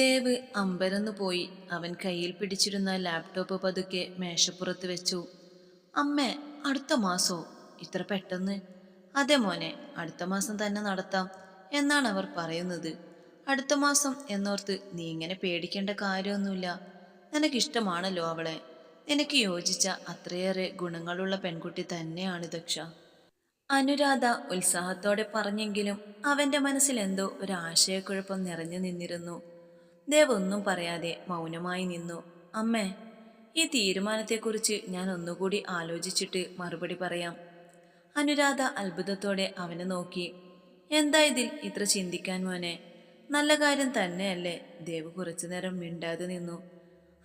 ദേവ് അമ്പരന്നു പോയി. അവൻ കയ്യിൽ പിടിച്ചിരുന്ന ലാപ്ടോപ്പ് പതുക്കെ മേശപ്പുറത്ത് വെച്ചു. അമ്മേ അടുത്ത മാസോ? ഇത്ര പെട്ടെന്ന്? അതെ മോനെ അടുത്ത മാസം തന്നെ നടത്താം എന്നാണ് അവർ പറയുന്നത്. അടുത്ത മാസം എന്നോർത്ത് നീ ഇങ്ങനെ പേടിക്കേണ്ട കാര്യമൊന്നുമില്ല. നിനക്കിഷ്ടമാണല്ലോ അവളെ. നിനക്ക് യോജിച്ച അത്രയേറെ ഗുണങ്ങളുള്ള പെൺകുട്ടി തന്നെയാണ് ദക്ഷ. അനുരാധ ഉത്സാഹത്തോടെ പറഞ്ഞെങ്കിലും അവന്റെ മനസ്സിൽ എന്തോ ഒരു ആശയക്കുഴപ്പം നിറഞ്ഞു നിന്നിരുന്നു. ദേവ് ഒന്നും പറയാതെ മൗനമായി നിന്നു. അമ്മേ ഈ തീരുമാനത്തെക്കുറിച്ച് ഞാൻ ഒന്നുകൂടി ആലോചിച്ചിട്ട് മറുപടി പറയാം. അനുരാധ അത്ഭുതത്തോടെ അവനെ നോക്കി. എന്താ ഇതിൽ ഇത്ര ചിന്തിക്കാൻ മോനെ? നല്ല കാര്യം തന്നെയല്ലേ? ദേവ് കുറച്ചു നേരം മിണ്ടാതെ നിന്നു.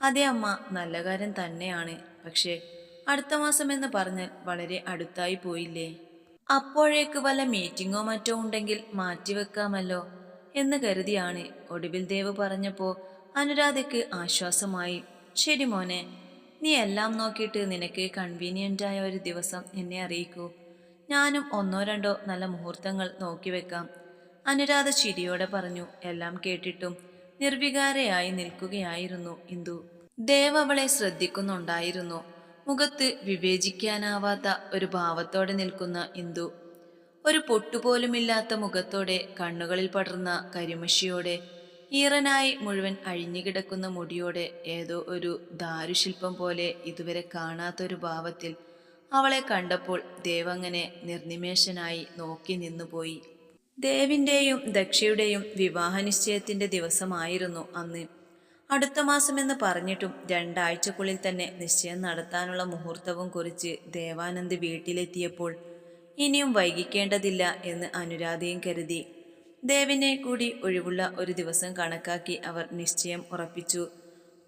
അതെ അമ്മ നല്ല കാര്യം തന്നെയാണ്. പക്ഷേ അടുത്ത മാസം എന്ന് പറഞ്ഞാൽ വളരെ അടുത്തായി പോയില്ലേ? അപ്പോഴേക്ക് വല്ല മീറ്റിങ്ങോ മറ്റോ ഉണ്ടെങ്കിൽ മാറ്റിവെക്കാമല്ലോ. എന്ന് കരുതിയാണ് ഒടുവിൽ ദേവ് പറഞ്ഞപ്പോ അനുരാധയ്ക്ക് ആശ്വാസമായി ശരി മോനെ നീ എല്ലാം നോക്കിയിട്ട് നിനക്ക് കൺവീനിയന്റ് ആയ ഒരു ദിവസം എന്നെ അറിയിക്കൂ. ഞാനും ഒന്നോ രണ്ടോ നല്ല മുഹൂർത്തങ്ങൾ നോക്കി വെക്കാം. അനുരാധ ചിരിയോടെ പറഞ്ഞു എല്ലാം കേട്ടിട്ടും നിർവികാരയായി നിൽക്കുകയായിരുന്നു ഇന്ദു. ദേവ് അവളെ ശ്രദ്ധിക്കുന്നുണ്ടായിരുന്നു. മുഖത്ത് വിവേചിക്കാനാവാത്ത ഒരു ഭാവത്തോടെ നിൽക്കുന്ന ഇന്ദു ഒരു പൊട്ടുപോലുമില്ലാത്ത മുഖത്തോടെ കണ്ണുകളിൽ പടർന്ന കരിമഷിയോടെ ഈറനായി മുഴുവൻ അഴിഞ്ഞുകിടക്കുന്ന മുടിയോടെ ഏതോ ഒരു ദാരുശില്പം പോലെ ഇതുവരെ കാണാത്തൊരു ഭാവത്തിൽ അവളെ കണ്ടപ്പോൾ ദേവങ്ങനെ നിർനിമേഷനായി നോക്കി നിന്നുപോയി. ദേവിന്റെയും ദക്ഷയുടെയും വിവാഹ നിശ്ചയത്തിന്റെ ദിവസമായിരുന്നു അന്ന്. അടുത്ത മാസമെന്ന് പറഞ്ഞിട്ടും രണ്ടാഴ്ചക്കുള്ളിൽ തന്നെ നിശ്ചയം നടത്താനുള്ള മുഹൂർത്തവും കുറിച്ച് ദേവാനന്ദ് വീട്ടിലെത്തിയപ്പോൾ ഇനിയും വൈകിക്കേണ്ടതില്ല എന്ന് അനുരാധയും കരുതി. ദേവിനെ കൂടി ഒഴിവുള്ള ഒരു ദിവസം കണക്കാക്കി അവർ നിശ്ചയം ഉറപ്പിച്ചു.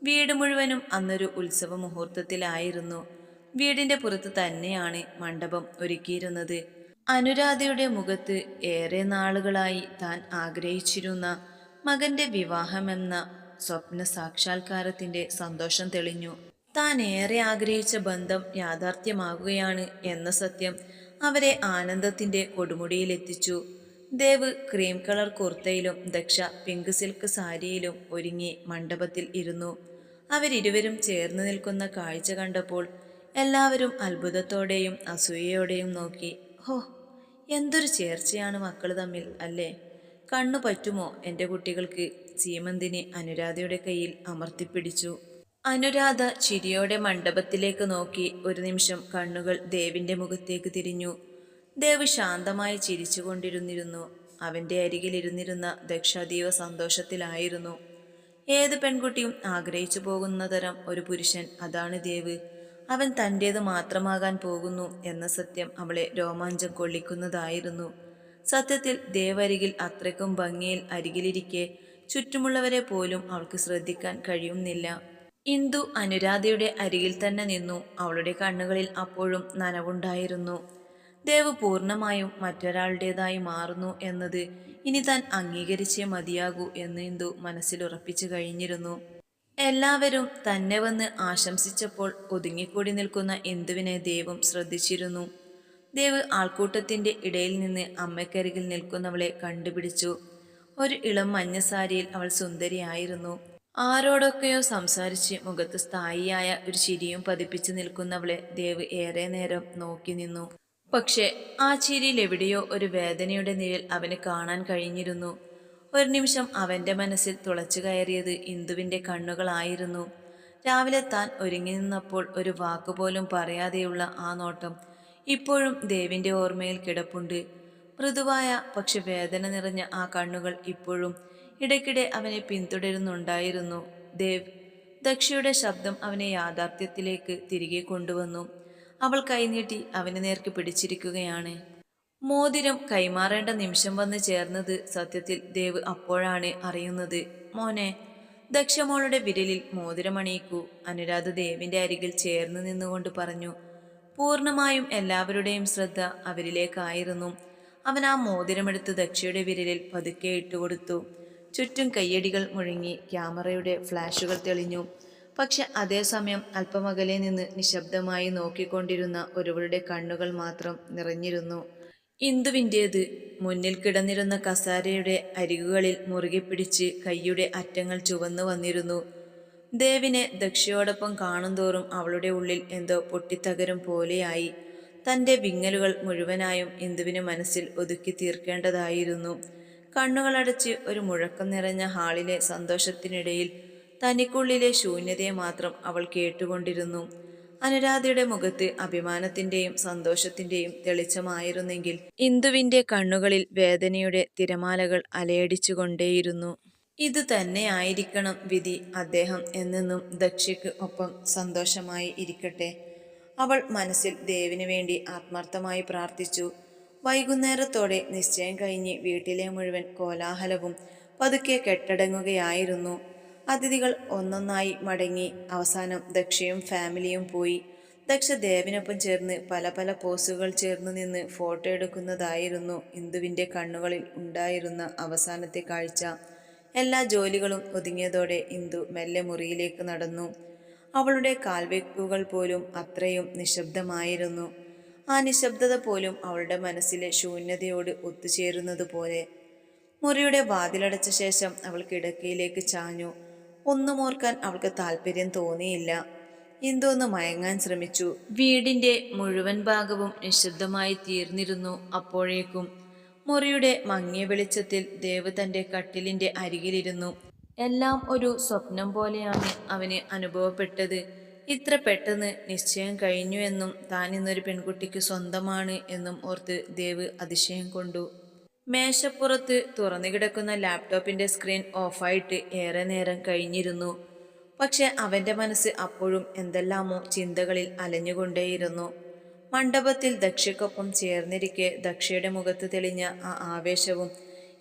വീട് മുഴുവനും അന്നൊരു ഉത്സവ മുഹൂർത്തത്തിലായിരുന്നു വീടിന്റെ പുറത്ത് തന്നെയാണ് മണ്ഡപം ഒരുക്കിയിരുന്നത്. അനുരാധയുടെ മുഖത്ത് ഏറെ നാളുകളായി താൻ ആഗ്രഹിച്ചിരുന്ന മകന്റെ വിവാഹമെന്ന സ്വപ്ന സാക്ഷാത്കാരത്തിന്റെ സന്തോഷം തെളിഞ്ഞു. താൻ ഏറെ ആഗ്രഹിച്ച ബന്ധം യാഥാർത്ഥ്യമാകുകയാണ് എന്ന സത്യം അവരെ ആനന്ദത്തിന്റെ കൊടുമുടിയിലെത്തിച്ചു. ദേവ് ക്രീം കളർ കുർത്തയിലും ദക്ഷ പിങ്ക് സിൽക്ക് സാരിയിലും ഒരുങ്ങി മണ്ഡപത്തിൽ ഇരുന്നു. അവരിരുവരും ചേർന്ന് നിൽക്കുന്ന കാഴ്ച കണ്ടപ്പോൾ എല്ലാവരും അത്ഭുതത്തോടെയും അസൂയയോടെയും നോക്കി. ഹോ എന്തൊരു ചേർച്ചയാണ് മക്കൾ തമ്മിൽ അല്ലേ? കണ്ണു പറ്റുമോ എന്റെ കുട്ടികൾക്ക്? സീമന്തിനെ അനുരാധയുടെ കയ്യിൽ അമർത്തിപ്പിടിച്ചു. അനുരാധ ചിരിയോടെ മണ്ഡപത്തിലേക്ക് നോക്കി ഒരു നിമിഷം കണ്ണുകൾ ദേവിന്റെ മുഖത്തേക്ക് തിരിഞ്ഞു. ദേവ് ശാന്തമായി ചിരിച്ചുകൊണ്ടിരുന്നിരുന്നു. അവന്റെ അരികിലിരുന്നിരുന്ന ദക്ഷാദീവ സന്തോഷത്തിലായിരുന്നു. ഏത് പെൺകുട്ടിയും ആഗ്രഹിച്ചു പോകുന്ന തരം ഒരു പുരുഷൻ അതാണ് ദേവ്. അവൻ തന്റേത് മാത്രമാകാൻ പോകുന്നു എന്ന സത്യം അവളെ രോമാഞ്ചം കൊള്ളിക്കുന്നതായിരുന്നു. സത്യത്തിൽ ദേവരികിൽ അത്രയ്ക്കും ഭംഗിയിൽ അരികിലിരിക്കെ ചുറ്റുമുള്ളവരെ പോലും അവൾക്ക് ശ്രദ്ധിക്കാൻ കഴിയുന്നില്ല. ഇന്ദു അനുരാധയുടെ അരികിൽ തന്നെ നിന്നു. അവളുടെ കണ്ണുകളിൽ അപ്പോഴും നനവുണ്ടായിരുന്നു. ദേവ് പൂർണമായും മറ്റൊരാളുടേതായി മാറുന്നു എന്നത് ഇനി താൻ അംഗീകരിച്ചേ മതിയാകൂ എന്ന് ഇന്ദു മനസ്സിൽ ഉറപ്പിച്ചു കഴിഞ്ഞിരുന്നു. എല്ലാവരും തന്നെ വന്ന് ആശംസിച്ചപ്പോൾ ഒതുങ്ങിക്കൂടി നിൽക്കുന്ന ഇന്ദുവിനെ ദേവും ശ്രദ്ധിച്ചിരുന്നു. ദേവ് ആൾക്കൂട്ടത്തിന്റെ ഇടയിൽ നിന്ന് അമ്മയ്ക്കരികിൽ നിൽക്കുന്നവളെ കണ്ടുപിടിച്ചു. ഒരു ഇളം മഞ്ഞസാരിയിൽ അവൾ സുന്ദരിയായിരുന്നു. ആരോടൊക്കെയോ സംസാരിച്ച് മുഖത്ത് സ്ഥായിയായ ഒരു ചിരിയും പതിപ്പിച്ചു നിൽക്കുന്നവളെ ദേവ് ഏറെ നേരം നോക്കി നിന്നു. പക്ഷേ ആ ചിരിയിൽ എവിടെയോ ഒരു വേദനയുടെ നിഴൽ അവന് കാണാൻ കഴിഞ്ഞിരുന്നു. ഒരു നിമിഷം അവന്റെ മനസ്സിൽ തുളച്ചു കയറിയത് ഇന്ദുവിന്റെ കണ്ണുകളായിരുന്നു. രാവിലെ താൻ ഒരുങ്ങി നിന്നപ്പോൾ ഒരു വാക്കുപോലും പറയാതെയുള്ള ആ നോട്ടം ഇപ്പോഴും ദേവിന്റെ ഓർമ്മയിൽ കിടപ്പുണ്ട്. മൃദുവായ പക്ഷെ വേദന നിറഞ്ഞ ആ കണ്ണുകൾ ഇപ്പോഴും ഇടയ്ക്കിടെ അവനെ പിന്തുടരുന്നുണ്ടായിരുന്നു. ദേവ് ദക്ഷയുടെ ശബ്ദം അവനെ യാഥാർത്ഥ്യത്തിലേക്ക് തിരികെ കൊണ്ടുവന്നു. അവൾ കൈനീട്ടി അവനെ നേർക്ക് പിടിച്ചിരിക്കുകയാണ്. മോതിരം കൈമാറേണ്ട നിമിഷം വന്ന് ചേർന്നത് സത്യത്തിൽ ദേവ് അപ്പോഴാണ് അറിയുന്നത്. മോനെ ദക്ഷമോളുടെ വിരലിൽ മോതിരമണിയിക്കൂ അനുരാധ ദേവിന്റെ അരികിൽ ചേർന്ന് നിന്നുകൊണ്ട് പറഞ്ഞു. പൂർണമായും എല്ലാവരുടെയും ശ്രദ്ധ അവരിലേക്കായിരുന്നു. അവൻ ആ മോതിരമെടുത്ത് ദക്ഷയുടെ വിരലിൽ പതുക്കെ ഇട്ടുകൊടുത്തു. ചുറ്റും കയ്യടികൾ മുഴങ്ങി ക്യാമറയുടെ ഫ്ലാഷുകൾ തെളിഞ്ഞു. പക്ഷെ അതേസമയം അല്പമകലെ നിന്ന് നിശബ്ദമായി നോക്കിക്കൊണ്ടിരുന്ന ഒരുവളുടെ കണ്ണുകൾ മാത്രം നിറഞ്ഞിരുന്നു. ഇന്ദുവിന്റേത് മുന്നിൽ കിടന്നിരുന്ന കസാരയുടെ അരികുകളിൽ മുറുകെ പിടിച്ച് കൈയുടെ അറ്റങ്ങൾ ചുവന്നു വന്നിരുന്നു. ദേവിനെ ദക്ഷയോടൊപ്പം കാണുന്തോറും അവളുടെ ഉള്ളിൽ എന്തോ പൊട്ടിത്തകരും പോലെയായി. തന്റെ വിങ്ങലുകൾ മുഴുവനായും ഇന്ദുവിന് മനസ്സിൽ ഒതുക്കി തീർക്കേണ്ടതായിരുന്നു. കണ്ണുകളടച്ച് ഒരു മുഴക്കം നിറഞ്ഞ ഹാളിലെ സന്തോഷത്തിനിടയിൽ തനിക്കുള്ളിലെ ശൂന്യതയെ മാത്രം അവൾ കേട്ടുകൊണ്ടിരുന്നു. അനുരാധയുടെ മുഖത്ത് അഭിമാനത്തിന്റെയും സന്തോഷത്തിന്റെയും തെളിച്ചമായിരുന്നെങ്കിൽ ഇന്ദുവിന്റെ കണ്ണുകളിൽ വേദനയുടെ തിരമാലകൾ അലയടിച്ചുകൊണ്ടേയിരുന്നു. ഇത് തന്നെയായിരിക്കണം വിധി അദ്ദേഹം എന്നെന്നും ദക്ഷയ്ക്ക് ഒപ്പം സന്തോഷമായി ഇരിക്കട്ടെ. അവൾ മനസ്സിൽ ദേവിനു വേണ്ടി ആത്മാർത്ഥമായി പ്രാർത്ഥിച്ചു. വൈകുന്നേരത്തോടെ നിശ്ചയം കഴിഞ്ഞ് വീട്ടിലെ മുഴുവൻ കോലാഹലവും പതുക്കെ കെട്ടടങ്ങുകയായിരുന്നു. അതിഥികൾ ഒന്നൊന്നായി മടങ്ങി അവസാനം ദക്ഷയും ഫാമിലിയും പോയി. ദക്ഷ ദേവിനൊപ്പം ചേർന്ന് പല പല പോസുകൾ ചേർന്ന് നിന്ന് ഫോട്ടോ എടുക്കുന്നതായിരുന്നു ഇന്ദുവിന്റെ കണ്ണുകളിൽ ഉണ്ടായിരുന്ന അവസാനത്തെ കാഴ്ച. എല്ലാ ജോലികളും ഒതുങ്ങിയതോടെ ഇന്ദു മെല്ലെ മുറിയിലേക്ക് നടന്നു. അവളുടെ കാൽവെപ്പുകൾ പോലും അത്രയും നിശബ്ദമായിരുന്നു. ആ നിശബ്ദത പോലും അവളുടെ മനസ്സിലെ ശൂന്യതയോട് ഒത്തുചേരുന്നത് പോലെ. മുറിയുടെ വാതിലടച്ച ശേഷം അവൾ കിടക്കയിലേക്ക് ചാഞ്ഞു. ഒന്നും ഓർക്കാൻ അവൾക്ക് താല്പര്യം തോന്നിയില്ല. എന്തോന്ന് മയങ്ങാൻ ശ്രമിച്ചു. വീടിന്റെ മുഴുവൻ ഭാഗവും നിശബ്ദമായി തീർന്നിരുന്നു അപ്പോഴേക്കും. മുറിയുടെ മങ്ങിയ വെളിച്ചത്തിൽ ദേവ് തന്റെ കട്ടിലിന്റെ അരികിലിരുന്നു. എല്ലാം ഒരു സ്വപ്നം പോലെയാണ് അവന് അനുഭവപ്പെട്ടത്. ഇത്ര പെട്ടെന്ന് നിശ്ചയം കഴിഞ്ഞു എന്നും താൻ ഇന്നൊരു പെൺകുട്ടിക്ക് സ്വന്തമാണ് എന്നും ഓർത്ത് ദേവ് അതിശയം കൊണ്ടു. മേശപ്പുറത്ത് തുറന്നു കിടക്കുന്ന ലാപ്ടോപ്പിന്റെ സ്ക്രീൻ ഓഫായിട്ട് ഏറെ നേരം കഴിഞ്ഞിരുന്നു. പക്ഷെ അവന്റെ മനസ്സ് അപ്പോഴും എന്തെല്ലാമോ ചിന്തകളിൽ അലഞ്ഞുകൊണ്ടേയിരുന്നു. മണ്ഡപത്തിൽ ദക്ഷയ്ക്കൊപ്പം ചേർന്നിരിക്കെ ദക്ഷയുടെ മുഖത്ത് തെളിഞ്ഞ ആ ആവേശവും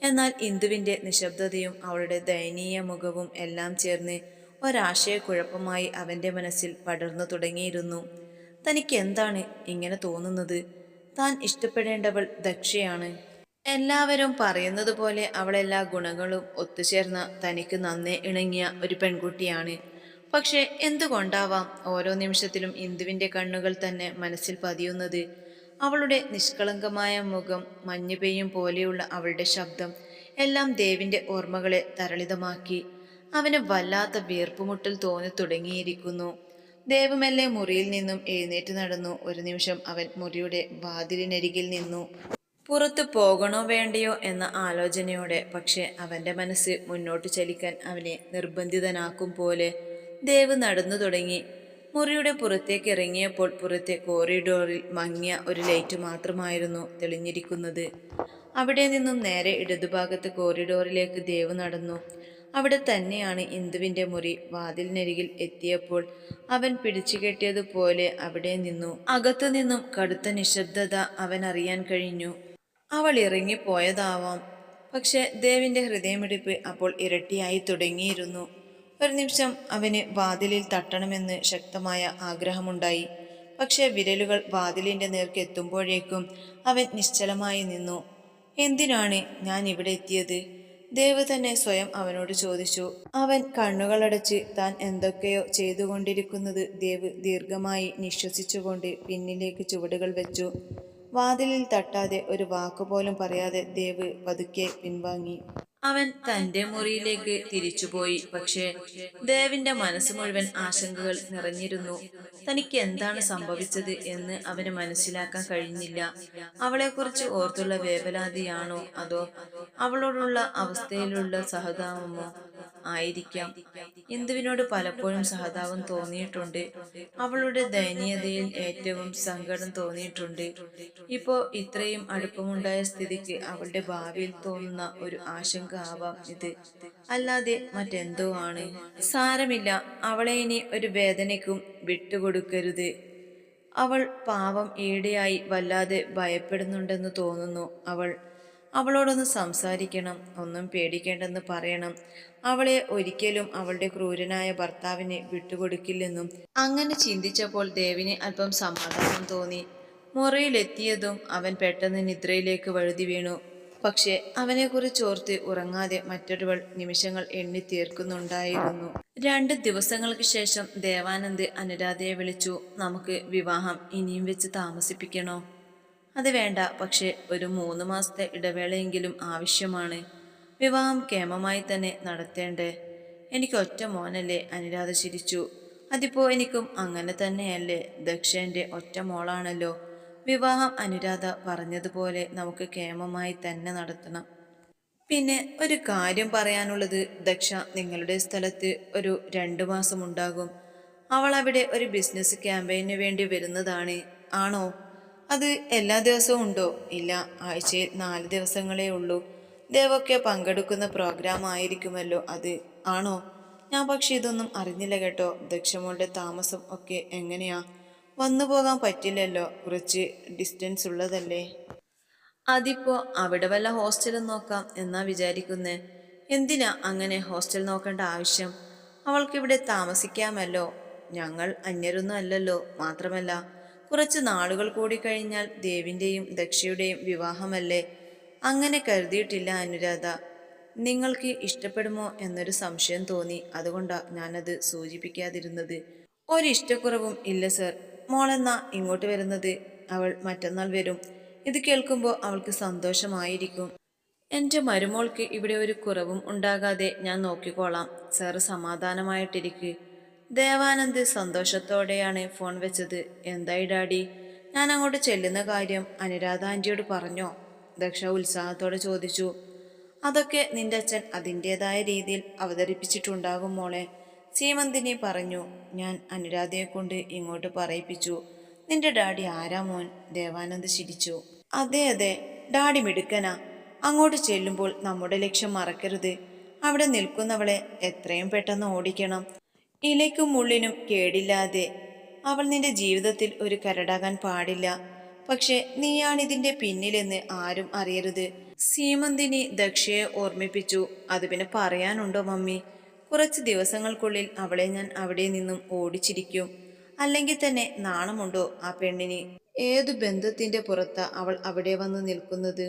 എന്നാൽ ഇന്ദുവിന്റെ നിശബ്ദതയും അവളുടെ ദയനീയ മുഖവും എല്ലാം ചേർന്ന് ഒരാശയക്കുഴപ്പമായി അവന്റെ മനസ്സിൽ പടർന്നു തുടങ്ങിയിരുന്നു. തനിക്ക് എന്താണ് ഇങ്ങനെ തോന്നുന്നത്? താൻ ഇഷ്ടപ്പെടേണ്ടവൾ ദക്ഷയാണ്. എല്ലാവരും പറയുന്നത് പോലെ അവളെല്ലാ ഗുണങ്ങളും ഒത്തുചേർന്ന തനിക്ക് നന്നേ ഇണങ്ങിയ ഒരു പെൺകുട്ടിയാണ്. പക്ഷേ എന്തുകൊണ്ടാവാം ഓരോ നിമിഷത്തിലും ഇന്ദുവിന്റെ കണ്ണുകൾ തന്നെ മനസ്സിൽ പതിയുന്നത്? അവളുടെ നിഷ്കളങ്കമായ മുഖം മഞ്ഞുപെയ്യും പോലെയുള്ള അവളുടെ ശബ്ദം എല്ലാം ദേവിന്റെ ഓർമ്മകളെ തരളിതമാക്കി. അവന് വല്ലാത്ത വീർപ്പുമുട്ടൽ തോന്നി തുടങ്ങിയിരിക്കുന്നു. ദേവമെല്ലെ മുറിയിൽ നിന്നും എഴുന്നേറ്റ് നടന്നു. ഒരു നിമിഷം അവൻ മുറിയുടെ വാതിലിനരികിൽ നിന്നു. പുറത്തു പോകണോ വേണ്ടയോ? എന്ന ആലോചനയോടെ പക്ഷെ അവന്റെ മനസ്സ് മുന്നോട്ട് ചലിക്കാൻ അവനെ നിർബന്ധിതനാക്കും പോലെ. ദേവ് നടന്നു തുടങ്ങി. മുറിയുടെ പുറത്തേക്ക് ഇറങ്ങിയപ്പോൾ പുറത്തെ കോറിഡോറിൽ മങ്ങിയ ഒരു ലൈറ്റ് മാത്രമായിരുന്നു തെളിഞ്ഞിരിക്കുന്നത്. അവിടെ നിന്നും നേരെ ഇടതുഭാഗത്ത് കോറിഡോറിലേക്ക് ദേവ് നടന്നു. അവിടെ തന്നെയാണ് ഇന്ദുവിന്റെ മുറി വാതിലിനരികിൽ എത്തിയപ്പോൾ അവൻ പിടിച്ചുകെട്ടിയതുപോലെ അവിടെ നിന്നു. അകത്തു നിന്നും കടുത്ത നിശബ്ദത അവൻ അറിയാൻ കഴിഞ്ഞു. അവൾ ഇറങ്ങിപ്പോയതാവാം. പക്ഷെ ദേവിന്റെ ഹൃദയമിടിപ്പ് അപ്പോൾ ഇരട്ടിയായി തുടങ്ങിയിരുന്നു. ഒരു നിമിഷം അവന് വാതിലിൽ തട്ടണമെന്ന് ശക്തമായ ആഗ്രഹമുണ്ടായി. പക്ഷേ വിരലുകൾ വാതിലിന്റെ നേർക്കെത്തുമ്പോഴേക്കും അവൻ നിശ്ചലമായി നിന്നു. എന്തിനാണ് ഞാൻ ഇവിടെ എത്തിയത്? ദേവ് തന്നെ സ്വയം അവനോട് ചോദിച്ചു അവൻ കണ്ണുകളടച്ച് താൻ എന്തൊക്കെയോ ചെയ്തുകൊണ്ടിരിക്കുന്നത് ദേവ് ദീർഘമായി നിശ്വസിച്ചുകൊണ്ട് പിന്നിലേക്ക് ചുവടുകൾ വെച്ചു. വാതിലിൽ തട്ടാതെ ഒരു വാക്കുപോലും പറയാതെ ദേവ് പതുക്കെ പിൻവാങ്ങി. അവൻ തന്റെ മുറിയിലേക്ക് തിരിച്ചുപോയി. പക്ഷേ ദേവിന്റെ മനസ്സ് മുഴുവൻ ആശങ്കകൾ നിറഞ്ഞിരുന്നു. തനിക്ക് എന്താണ് സംഭവിച്ചത് എന്ന് അവന് മനസ്സിലാക്കാൻ കഴിഞ്ഞില്ല. അവളെക്കുറിച്ച് ഓർത്തുള്ള വേവലാതിയാണോ അതോ അവളോടുള്ള അവസ്ഥയിലുള്ള സഹതാപമോ? ആയിരിക്കാം. ഇന്ദുവിനോട് പലപ്പോഴും സഹതാപം തോന്നിയിട്ടുണ്ട്. അവളുടെ ദയനീയതയിൽ ഏറ്റവും സങ്കടം തോന്നിയിട്ടുണ്ട്. ഇപ്പോ ഇത്രയും അടുപ്പമുണ്ടായ സ്ഥിതിക്ക് അവളുടെ ഭാവിയിൽ തോന്നുന്ന ഒരു ആശങ്ക ആവാം ഇത്. അല്ലാതെ മറ്റെന്തോ ആണ്. സാരമില്ല. അവളെ ഇനി ഒരു വേദനയ്ക്കും വിട്ടുകൊടുക്കരുത്. അവൾ പാവം ഈടെയായി വല്ലാതെ ഭയപ്പെടുന്നുണ്ടെന്ന് തോന്നുന്നു അവൾ. അവളോടൊന്ന് സംസാരിക്കണം ഒന്നും പേടിക്കേണ്ടെന്ന് പറയണം. അവളെ ഒരിക്കലും അവളുടെ ക്രൂരനായ ഭർത്താവിനെ വിട്ടുകൊടുക്കില്ലെന്നും അങ്ങനെ ചിന്തിച്ചപ്പോൾ ദേവിന് അല്പം സമാധാനം തോന്നി. മുറിയിലെത്തിയതും അവൻ പെട്ടെന്ന് നിദ്രയിലേക്ക് വഴുതി വീണു. പക്ഷേ അവനെക്കുറിച്ച് ഓർത്ത് ഉറങ്ങാതെ മറ്റൊരുവൾ നിമിഷങ്ങൾ എണ്ണി തീർക്കുന്നുണ്ടായിരുന്നു. രണ്ട് ദിവസങ്ങൾക്ക് ശേഷം ദേവാനന്ദ് അനുരാധയെ വിളിച്ചു. നമുക്ക് വിവാഹം ഇനിയും വെച്ച് താമസിപ്പിക്കണോ? അത് വേണ്ട. പക്ഷേ ഒരു മൂന്ന് മാസത്തെ ഇടവേളയെങ്കിലും ആവശ്യമാണ്. വിവാഹം കേമമായി തന്നെ നടത്തേണ്ടേ? എനിക്ക് ഒറ്റ മോനല്ലേ? അനുരാധ ചിരിച്ചു. അതിപ്പോ എനിക്കും അങ്ങനെ തന്നെയല്ലേ? ദക്ഷന്റെ ഒറ്റ മോളാണല്ലോ. വിവാഹം അനുരാധ പറഞ്ഞതുപോലെ നമുക്ക് കേമമായി തന്നെ നടത്തണം. പിന്നെ ഒരു കാര്യം പറയാനുള്ളത്. ദക്ഷ നിങ്ങളുടെ സ്ഥലത്ത് ഒരു രണ്ടു മാസം ഉണ്ടാകും. അവൾ അവിടെ ഒരു ബിസിനസ് ക്യാമ്പയിന് വേണ്ടി വരുന്നതാണ്. ആണോ? അത് എല്ലാ ദിവസവും ഉണ്ടോ? ഇല്ല ആഴ്ചയിൽ നാല് ദിവസങ്ങളേ ഉള്ളൂ. ദേവൊക്കെ പങ്കെടുക്കുന്ന പ്രോഗ്രാം ആയിരിക്കുമല്ലോ അത്. ആണോ? ഞാൻ പക്ഷെ ഇതൊന്നും അറിഞ്ഞില്ല കേട്ടോ. ദക്ഷമോളുടെ താമസം ഒക്കെ എങ്ങനെയാ? വന്നു പോകാൻ പറ്റില്ലല്ലോ. കുറച്ച് ഡിസ്റ്റൻസ് ഉള്ളതല്ലേ? അതിപ്പോ അവിടെ വല്ല ഹോസ്റ്റലും നോക്കാം എന്നാ വിചാരിക്കുന്നേ. എന്തിനാ അങ്ങനെ ഹോസ്റ്റൽ നോക്കേണ്ട ആവശ്യം? അവൾക്കിവിടെ താമസിക്കാമല്ലോ. ഞങ്ങൾ അന്യരൊന്നും അല്ലല്ലോ മാത്രമല്ല. കുറച്ച് നാളുകൾ കൂടി കഴിഞ്ഞാൽ ദേവിന്റെയും ദക്ഷയുടെയും വിവാഹമല്ലേ? അങ്ങനെ കരുതിയിട്ടില്ല അനുരാധ. നിങ്ങൾക്ക് ഇഷ്ടപ്പെടുമോ എന്നൊരു സംശയം തോന്നി. അതുകൊണ്ടാ ഞാനത് സൂചിപ്പിക്കാതിരുന്നത്. ഒരിഷ്ടക്കുറവും ഇല്ല സർ. മോളെന്നാ ഇങ്ങോട്ട് വരുന്നത്? അവൾ മറ്റന്നാൾ വരും. ഇത് കേൾക്കുമ്പോൾ അവൾക്ക് സന്തോഷമായിരിക്കും. എന്റെ മരുമോൾക്ക് ഇവിടെ ഒരു കുറവും ഉണ്ടാകാതെ ഞാൻ നോക്കിക്കോളാം. സാറ് സമാധാനമായിട്ടിരിക്ക്. ദേവാനന്ദ് സന്തോഷത്തോടെയാണ് ഫോൺ വെച്ചത്. എന്തായി ഡാഡി? ഞാൻ അങ്ങോട്ട് ചെല്ലുന്ന കാര്യം അനുരാധ ആന്റിയോട് പറഞ്ഞോ? ദക്ഷ ഉത്സാഹത്തോടെ ചോദിച്ചു. അതൊക്കെ നിന്റെ അച്ഛൻ അതിന്റെതായ രീതിയിൽ അവതരിപ്പിച്ചിട്ടുണ്ടാകും മോളെ. സീമന്തിനി പറഞ്ഞു. ഞാൻ അനുരാധയെ കൊണ്ട് ഇങ്ങോട്ട് പറയിപ്പിച്ചു. നിന്റെ ഡാഡി ആരാ മോൻ? ദേവാനന്ദ് ചിരിച്ചു. അതെ അതെ. ഡാഡി മിടുക്കനാ. അങ്ങോട്ട് ചെല്ലുമ്പോൾ നമ്മുടെ ലക്ഷ്യം മറക്കരുത്. അവിടെ നിൽക്കുന്നവളെ എത്രയും പെട്ടെന്ന് ഓടിക്കണം. ഇലയ്ക്കും മുള്ളിനും കേടില്ലാതെ. അവൾ നിന്റെ ജീവിതത്തിൽ ഒരു കരടാകാൻ പാടില്ല. പക്ഷെ നീയാണിതിന്റെ പിന്നിലെന്ന് ആരും അറിയരുത്. സീമന്തിനി ദക്ഷയെ ഓർമ്മിപ്പിച്ചു. അത് പിന്നെ പറയാനുണ്ടോ മമ്മി? കുറച്ച് ദിവസങ്ങൾക്കുള്ളിൽ അവളെ ഞാൻ അവിടെ നിന്നും ഓടിച്ചിരിക്കും. അല്ലെങ്കിൽ തന്നെ നാണമുണ്ടോ ആ പെണ്ണിന്? ഏതു ബന്ധത്തിന്റെ പുറത്താ അവൾ അവിടെ വന്ന് നിൽക്കുന്നത്?